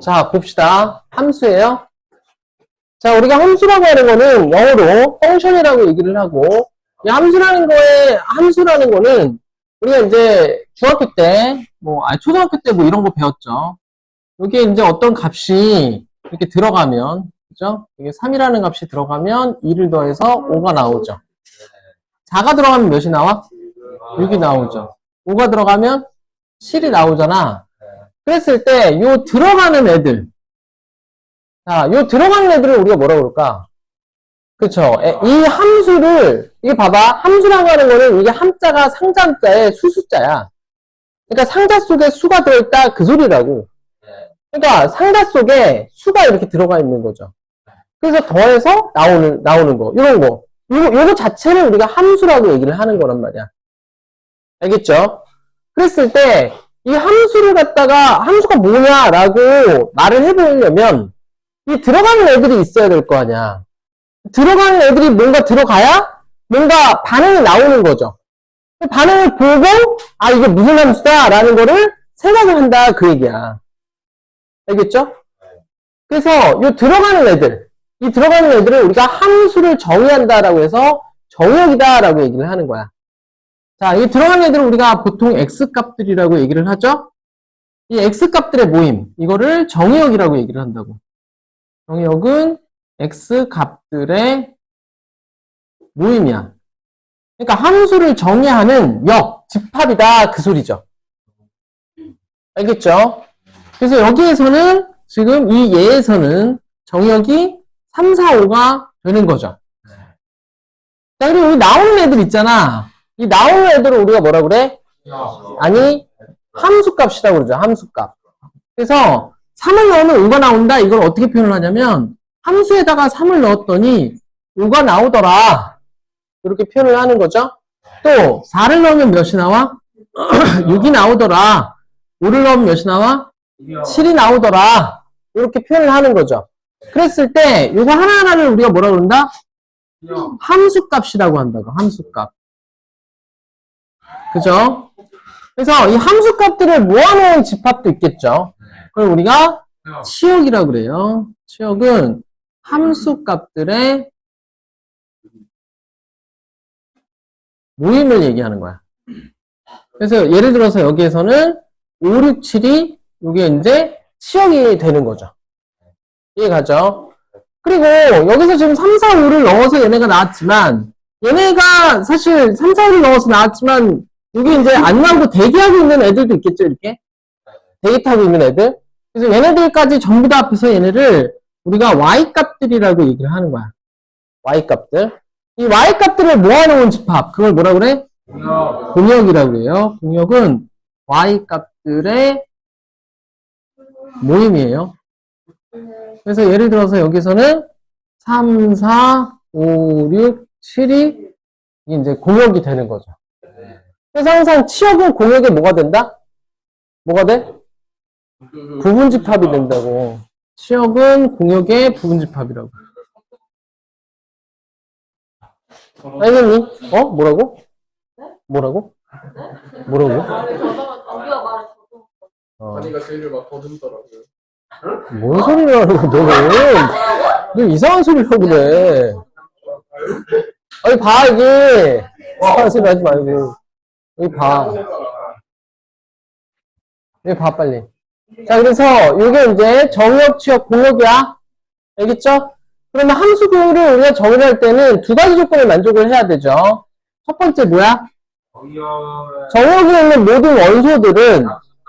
자, 봅시다. 함수예요. 자, 우리가 함수라고 하는 거는 영어로 펑션이라고 얘기를 하고, 이 함수라는 거에, 함수라는 거는 우리가 이제 중학교 때, 뭐, 아, 초등학교 때 뭐 이런 거 배웠죠. 여기에 이제 어떤 값이 이렇게 들어가면, 그죠? 이게 3이라는 값이 들어가면 2를 더해서 5가 나오죠. 4가 들어가면 몇이 나와? 6이 나오죠. 5가 들어가면 7이 나오잖아. 그랬을 때, 요 들어가는 애들. 자, 요 들어가는 애들을 우리가 뭐라 그럴까? 그쵸. 에, 이 함수를, 이게 봐봐. 함수라고 하는 거는 이게 함자가 상자 함자의 수숫자야. 그러니까 상자 속에 수가 들어있다 그 소리라고. 그러니까 상자 속에 수가 이렇게 들어가 있는 거죠. 그래서 더해서 나오는, 나오는 거. 이런 거. 요거, 요거 자체를 우리가 함수라고 얘기를 하는 거란 말이야. 알겠죠? 그랬을 때, 이 함수를 갖다가 함수가 뭐냐라고 말을 해보려면 이 들어가는 애들이 있어야 될 거 아니야. 들어가는 애들이 뭔가 들어가야 뭔가 반응이 나오는 거죠. 그 반응을 보고 아 이게 무슨 함수다 라는 거를 생각을 한다 그 얘기야. 알겠죠? 그래서 이 들어가는 애들, 이 들어가는 애들을 우리가 함수를 정의한다라고 해서 정의역이다라고 얘기를 하는 거야. 자, 이 들어가는 애들은 우리가 보통 x값들이라고 얘기를 하죠? 이 x값들의 모임, 이거를 정의역이라고 얘기를 한다고. 정의역은 x값들의 모임이야. 그러니까 함수를 정의하는 역, 집합이다, 그 소리죠. 알겠죠? 그래서 여기에서는 지금 이 예에서는 정의역이 3, 4, 5가 되는 거죠. 자, 그리고 여기 나오는 애들 있잖아. 이 나오는 애들을 우리가 뭐라 그래? 아니, 함수값이라고 그러죠. 함수값. 그래서 3을 넣으면 5가 나온다. 이걸 어떻게 표현을 하냐면 함수에다가 3을 넣었더니 5가 나오더라. 이렇게 표현을 하는 거죠. 또 4를 넣으면 몇이 나와? 6이 나오더라. 5를 넣으면 몇이 나와? 7이 나오더라. 이렇게 표현을 하는 거죠. 그랬을 때 이거 하나하나를 우리가 뭐라 그런다? 함수값이라고 한다고. 함수값. 그죠? 그래서 이 함수 값들을 모아놓은 집합도 있겠죠. 그걸 우리가 치역이라고 그래요. 치역은 함수 값들의 모임을 얘기하는 거야. 그래서 예를 들어서 여기에서는 5, 6, 7이 이게 이제 치역이 되는 거죠. 이해가죠? 그리고 여기서 지금 3, 4, 5를 넣어서 얘네가 나왔지만 얘네가 사실 3, 4, 5를 넣어서 나왔지만 여기 이제 안 나오고 대기하고 있는 애들도 있겠죠, 이렇게? 타고 있는 애들. 그래서 얘네들까지 전부 다 합해서 얘네를 우리가 y값들이라고 얘기를 하는 거야. y값들. 이 y값들을 모아놓은 집합. 그걸 뭐라 그래? 공역이라고 해요. 공역은 y값들의 모임이에요. 그래서 예를 들어서 여기서는 3, 4, 5, 6, 7이 이제 공역이 되는 거죠. 그래서 항상 치역은 공역에 뭐가 된다? 뭐가 돼? 부분집합이 된다고. 치역은 공역의 부분집합이라고. 알겠니? 어? 뭐라고? 뭐라고? 뭐라고? 어. 아니가 제일 막 더듬더라고요. 뭔 소리를 하는 거야, 너는? 너 이상한 소리를 하고 그래. 아니, 봐, 여기. 이상한 소리 하지 말고. 여기 봐. 여기 봐, 빨리. 자, 그래서 이게 이제 정역, 치역, 공역이야. 알겠죠? 그러면 함수들을 우리가 정의를 할 때는 두 가지 조건을 만족을 해야 되죠. 첫 번째 뭐야? 정역에 있는 모든 원소들은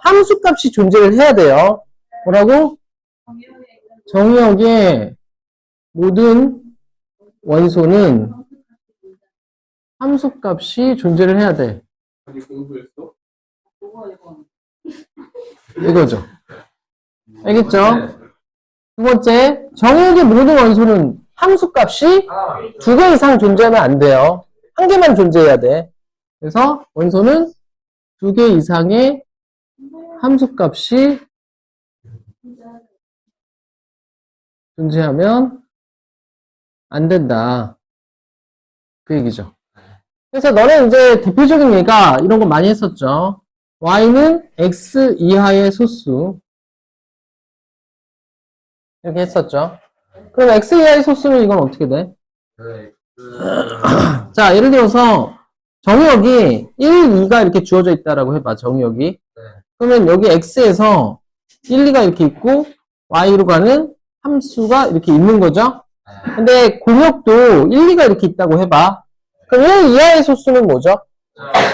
함수값이 존재를 해야 돼요. 뭐라고? 정역의 모든 원소는 함수값이 존재를 해야 돼. 아니 공부했어? 이거죠. 알겠죠? 두 번째, 정역의 모든 원소는 함수값이 두 개 이상 존재하면 안 돼요. 한 개만 존재해야 돼. 그래서 원소는 두 개 이상의 함수값이 존재하면 안 된다. 그 얘기죠. 그래서 너네 이제 대표적인 예가 이런 거 많이 했었죠. y는 x 이하의 소수. 이렇게 했었죠. 그럼 x 이하의 소수는 이건 어떻게 돼? 네. 자, 예를 들어서 정의역이 1, 2가 이렇게 주어져 있다라고 해봐, 정의역이. 그러면 여기 x에서 1, 2가 이렇게 있고 y로 가는 함수가 이렇게 있는 거죠. 근데 공역도 1, 2가 이렇게 있다고 해봐. 그럼 1 이하의 소수는 뭐죠?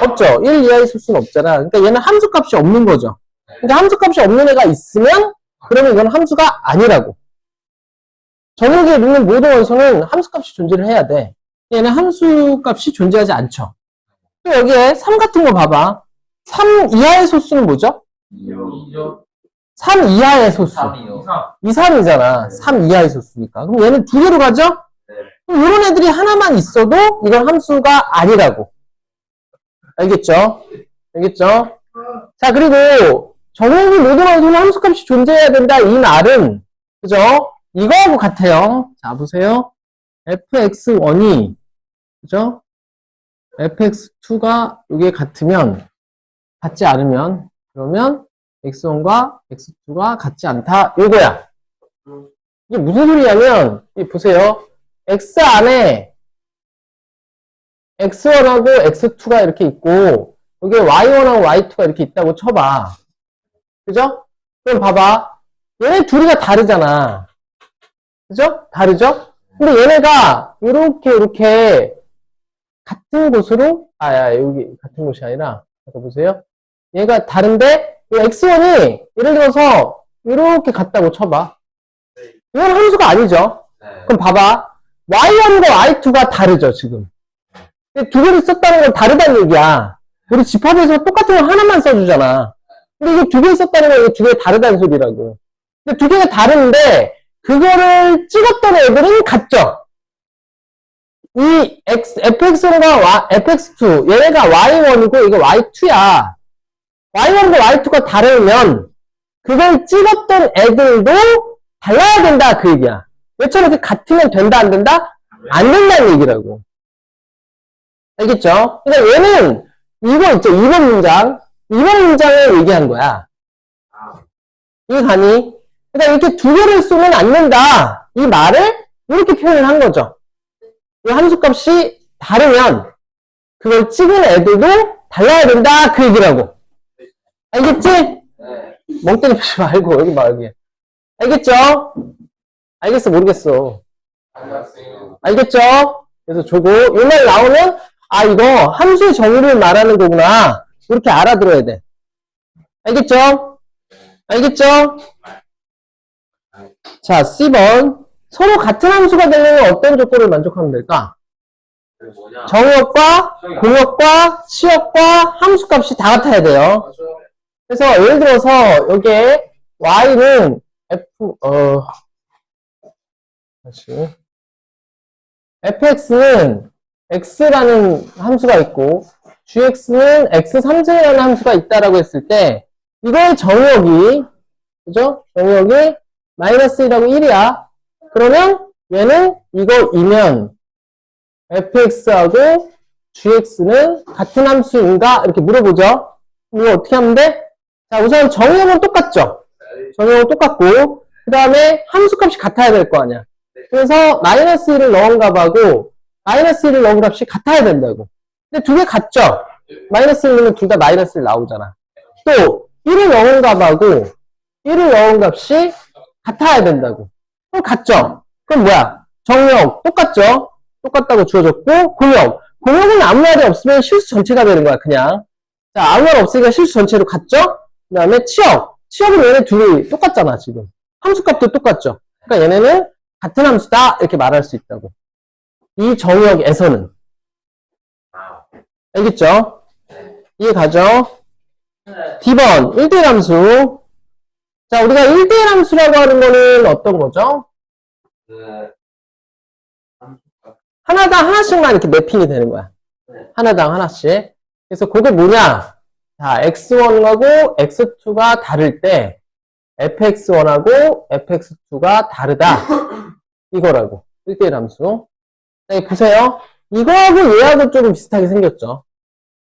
없죠. 1 이하의 소수는 없잖아. 그러니까 얘는 함수값이 없는 거죠. 그러니까 함수값이 없는 애가 있으면 그러면 이건 함수가 아니라고. 정역에 있는 모든 원소는 함수값이 존재를 해야 돼. 얘는 함수값이 존재하지 않죠. 또 여기에 3 같은 거 봐봐. 3 이하의 소수는 뭐죠? 2죠. 3 이하의 소수. 3이요. 2, 3이잖아. 3 이하의 소수니까. 그럼 얘는 두 개로 가죠? 이런 애들이 하나만 있어도 이건 함수가 아니라고. 알겠죠? 알겠죠? 자, 그리고 정형이 모든 원소는 함수값이 존재해야 된다. 이 말은, 그죠? 이거하고 같아요. 자, 보세요. fx1이, 그죠? fx2가 이게 같으면, 같지 않으면, 그러면 x1과 x2가 같지 않다. 요거야. 이게 무슨 소리냐면, 이 보세요. X 안에 x1하고 x2가 이렇게 있고, 여기에 y1하고 y2가 이렇게 있다고 쳐봐. 그죠? 그럼 봐봐. 얘네 둘이 다 다르잖아. 그죠? 다르죠? 근데 얘네가 이렇게 이렇게 같은 곳으로 아, 야, 여기 같은 곳이 아니라 잠깐 보세요. 얘가 다른데 이 x1이 예를 들어서 이렇게 같다고 쳐봐. 이건 함수가 아니죠. 네. 그럼 봐봐. Y1과 y2가 다르죠, 지금. 두 개를 썼다는 건 다르다는 얘기야. 우리 집합에서 똑같은 거 하나만 써주잖아. 근데 이게 두개 썼다는 건두개 다르다는 소리라고. 근데 두 개가 다른데, 그거를 찍었던 애들은 같죠? 이 x, fx1과 fx2, 얘네가 y1이고 이거 y2야. y1과 y2가 다르면, 그걸 찍었던 애들도 달라야 된다, 그 얘기야. 얘처럼 이렇게 같으면 된다, 안 된다? 안 된다는 얘기라고. 알겠죠? 그러니까 얘는 이거 있죠, 2번 문장. 2번 문장을 얘기한 거야. 이게 가니? 그러니까 이렇게 두 개를 쓰면 안 된다. 이 말을 이렇게 표현을 한 거죠. 이 함수값이 다르면 그걸 찍은 애들도 달라야 된다. 그 얘기라고. 알겠지? 네. 멍 때리지 말고 여기 봐 여기. 알겠죠? 알겠어 모르겠어. 알겠죠? 그래서 저거 이말 나오면 아 이거 함수의 정의를 말하는 거구나 이렇게 알아들어야 돼. 알겠죠? 알겠죠? 자 C번 서로 같은 함수가 되려면 어떤 조건을 만족하면 될까? 정의역과 공역과 시역과 함수값이 다 같아야 돼요. 그래서 예를 들어서 여기에 y는 f 어 다시 fx는 x라는 함수가 있고 gx는 x3승이라는 함수가 있다라고 했을 때 이거의 정의역이 그죠? 정의역이 마이너스 1하고 1이야. 그러면 얘는 이거이면 fx하고 gx는 같은 함수인가? 이렇게 물어보죠. 이거 어떻게 하면 돼? 자, 우선 정의역은 똑같죠? 정의역은 똑같고, 그 다음에 함수값이 같아야 될 거 아니야. 그래서 마이너스 1을 넣은 값하고 마이너스 1을 넣은 값이 같아야 된다고. 근데 두 개 같죠? 마이너스 1 넣으면 둘 다 마이너스 1 나오잖아. 또 1을 넣은 값하고 1을 넣은 값이 같아야 된다고. 그럼 같죠? 그럼 뭐야? 정역 똑같죠? 똑같다고 주어졌고 공역. 공역은 아무 말이 없으면 실수 전체가 되는 거야 그냥. 자 아무 말 없으니까 실수 전체로 같죠? 그 다음에 치역. 치역은 얘네 둘이 똑같잖아 지금. 함수값도 똑같죠? 그러니까 얘네는 같은 함수다 이렇게 말할 수 있다고. 이 정역에서는 알겠죠? 이해 가죠? D번 1대1 함수. 자 우리가 1대1 함수라고 하는 거는 어떤 거죠? 네. 하나당 하나씩만 이렇게 매핑이 되는 거야. 하나당 하나씩. 그래서 그게 뭐냐? 자, x1하고 x2가 다를 때 fx1하고 fx2가 다르다. 이거라고. 1대1 함수. 자, 여기 보세요. 이거하고 얘하고 조금 비슷하게 생겼죠.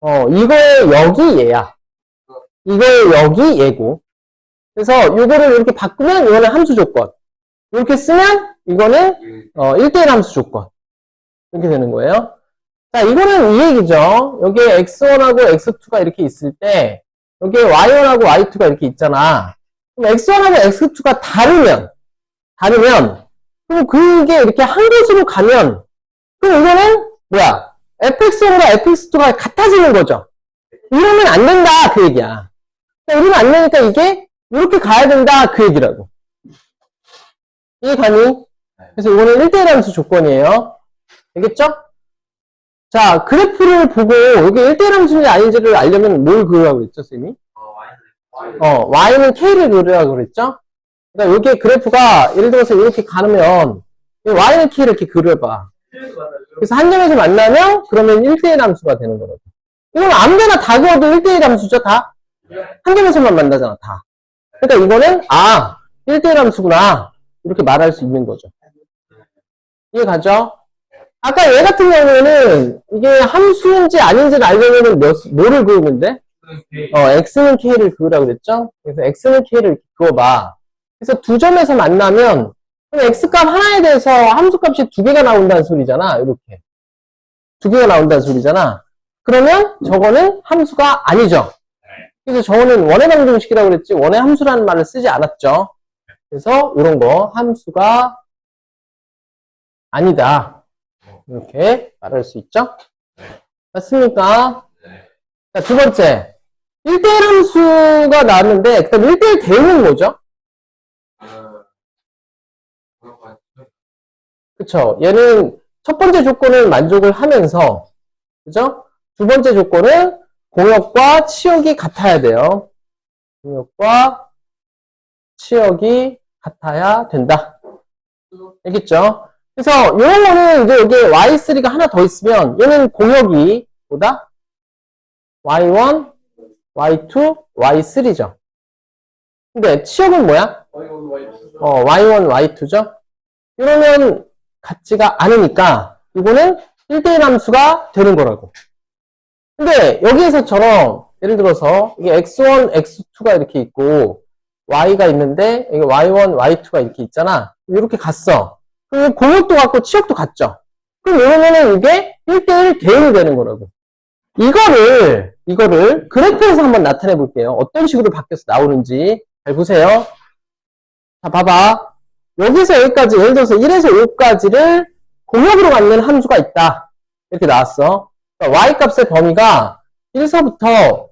어, 이거의 여기 얘야. 이거 여기 얘고. 그래서 요거를 이렇게 바꾸면 이거는 함수 조건. 이렇게 쓰면 이거는 그, 어, 1대1 함수 조건. 이렇게 되는 거예요. 자, 이거는 이 얘기죠. 여기에 x1하고 x2가 이렇게 있을 때, 여기에 y1하고 y2가 이렇게 있잖아. 그럼 x1하고 x2가 다르면, 다르면, 그럼 그게 이렇게 한 곳으로 가면, 그럼 이거는, 뭐야, fx1과 fx2가 같아지는 거죠. 이러면 안 된다, 그 얘기야. 그러니까 이러면 안 되니까 이게, 이렇게 가야 된다, 그 얘기라고. 이해 가니? 그래서 이거는 1대1 함수 조건이에요. 알겠죠? 자, 그래프를 보고 여기 1대1 함수인지 아닌지를 알려면 뭘 그으라고 그랬죠, 쌤이? 어, 와인. 어, y는 k를 그으라고 그랬죠? 그러니까 여기 그래프가 예를 들어서 이렇게 가면 이 y는 k를 이렇게 그려봐. 그래서 한 점에서 만나면 그러면 1대1 함수가 되는 거라고. 이건 아무데나 다 그어도 1대1 함수죠, 다? 한 점에서만 만나잖아, 다. 그러니까 이거는 아, 1대1 함수구나. 이렇게 말할 수 있는 거죠. 이해 가죠? 아까 얘 같은 경우에는 이게 함수인지 아닌지를 알려면 몇, 뭐를 그으는데? 어, x는 k를 그으라고 그랬죠? 그래서 x는 k를 그어봐. 그래서 두 점에서 만나면 x값 하나에 대해서 함수값이 두 개가 나온다는 소리잖아. 이렇게. 두 개가 나온다는 소리잖아. 그러면 저거는 함수가 아니죠. 그래서 저거는 원의 방정식이라고 그랬지 원의 함수라는 말을 쓰지 않았죠. 그래서 이런 거 함수가 아니다. 이렇게 말할 수 있죠? 맞습니까? 네. 자, 두 번째. 1대1 함수가 나왔는데, 그 다음 1대1 대응은 뭐죠? 어, 그렇구나. 그쵸. 얘는 첫 번째 조건을 만족을 하면서, 그죠? 두 번째 조건은 공역과 치역이 같아야 돼요. 공역과 치역이 같아야 된다. 알겠죠? 그래서 이런 거는 이제 여기 y3가 하나 더 있으면 얘는 공역이 뭐다? y1, y2, y3죠. 근데 치역은 뭐야? Y1, Y2죠. 어, y1, y2죠? 이러면 같지가 않으니까 이거는 1대1 함수가 되는 거라고. 근데 여기에서처럼 예를 들어서 이게 x1, x2가 이렇게 있고 y가 있는데 이게 y1, y2가 이렇게 있잖아. 이렇게 갔어. 그럼 공역도 같고 치역도 같죠. 그럼 이러면은 이게 1대1 대응이 되는 거라고. 이거를 이거를 그래프에서 한번 나타내 볼게요. 어떤 식으로 바뀌어서 나오는지 잘 보세요. 자, 봐봐. 여기서 여기까지, 예를 들어서 1에서 5까지를 공역으로 갖는 함수가 있다. 이렇게 나왔어. 그러니까 y 값의 범위가 1서부터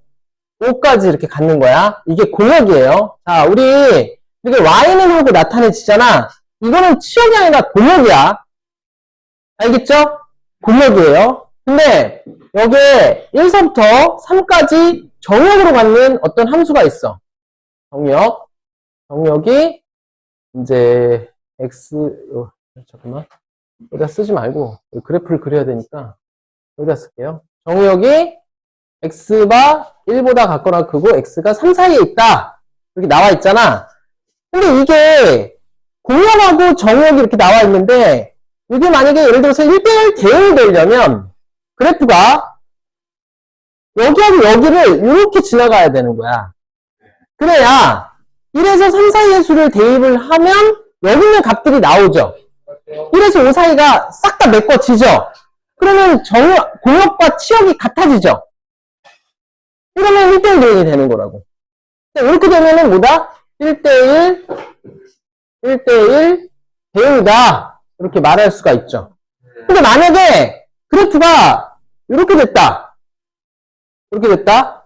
5까지 이렇게 갖는 거야. 이게 공역이에요. 자, 우리, 이렇게 y는 하고 나타내지잖아. 이거는 치역이 아니라 공역이야. 알겠죠? 공역이에요. 근데, 여기에 1서부터 3까지 정역으로 갖는 어떤 함수가 있어. 정역. 정역이 이제 x 어, 잠깐만 여기다 쓰지 말고 여기 그래프를 그려야 되니까 여기다 쓸게요. 정역이 x가 1보다 같거나 크고 x가 3 사이에 있다 이렇게 나와 있잖아. 근데 이게 공역하고 정역이 이렇게 나와 있는데 이게 만약에 예를 들어서 1대1 대응이 되려면 그래프가 여기하고 여기를 이렇게 지나가야 되는 거야. 그래야 1에서 3 사이의 수를 대입을 하면 여기 있는 값들이 나오죠. 1에서 5 사이가 싹 다 메꿔지죠. 그러면 정역, 공역과 치역이 같아지죠. 이러면 1대1 대응이 되는 거라고. 이렇게 되면은 뭐다? 1대1, 1대1 대응이다. 이렇게 말할 수가 있죠. 근데 만약에 그래프가 이렇게 됐다. 이렇게 됐다.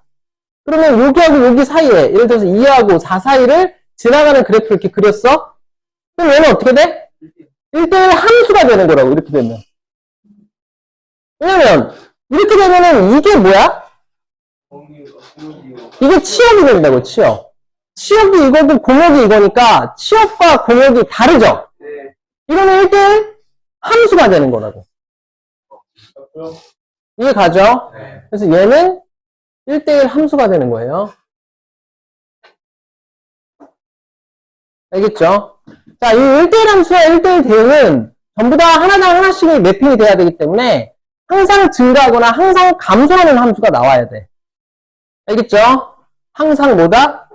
그러면 여기하고 여기 사이에 예를 들어서 2하고 4 사이를 지나가는 그래프를 이렇게 그렸어? 그럼 얘는 어떻게 돼? 1대1 함수가 되는 거라고 이렇게 되면 왜냐면 이렇게 되면은 이게 뭐야? 이게 치역이 된다고 치역 치역이 이거고 공역이 이거니까 치역과 공역이 다르죠? 네. 이러면 1대1 함수가 되는 거라고. 이해 가죠? 네. 그래서 얘는 1대1 함수가 되는 거예요. 알겠죠? 자, 이 1대1 함수와 1대1 대응은 전부 다 하나당 하나씩이 매핑이 돼야 되기 때문에 항상 증가하거나 항상 감소하는 함수가 나와야 돼. 알겠죠? 항상 뭐다?